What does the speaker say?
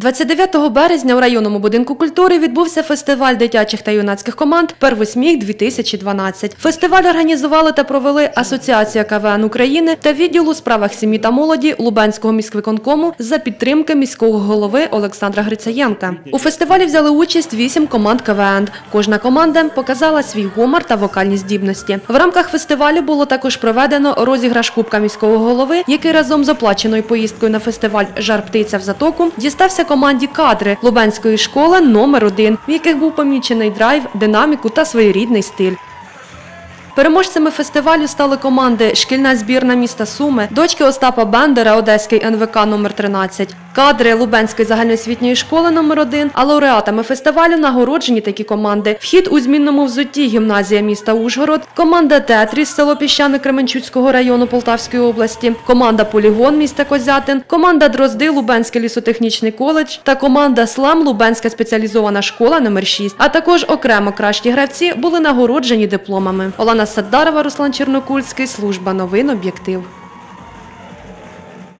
29 березня у районному будинку культури відбувся фестиваль дитячих та юнацьких команд Первосміх 2012 Фестиваль організували та провели Асоціація КВН України та відділ у справах сім'ї та молоді Лубенського міськвиконкому за підтримки міського голови Олександра Грицаєнка. У фестивалі взяли участь вісім команд КВН. Кожна команда показала свій гумор та вокальні здібності. В рамках фестивалю було також проведено розіграш Кубка міського голови, який разом з оплаченою поїздкою на фестиваль Жар птиця в затоку дістався команді кадри Лубенської школи номер 1 в яких був помічений драйв, динаміку та своєрідний стиль. Переможцями фестивалю стали команди Шкільна збірна міста Суми, дочки Остапа Бендера, Одеський НВК номер 13 кадри Лубенської загальноосвітньої школи номер 1 а лауреатами фестивалю нагороджені такі команди. Вхід у змінному взутті гімназія міста Ужгород, команда Тетріс, село Піщани Кременчуцького району Полтавської області, команда Полігон міста Козятин, команда Дрозди Лубенський лісотехнічний коледж та команда Слам Лубенська спеціалізована школа номер 6 А також окремо кращі гравці були нагороджені дипломами. Олена Саддарова, Руслан Чернокульський, служба новин об'єктив.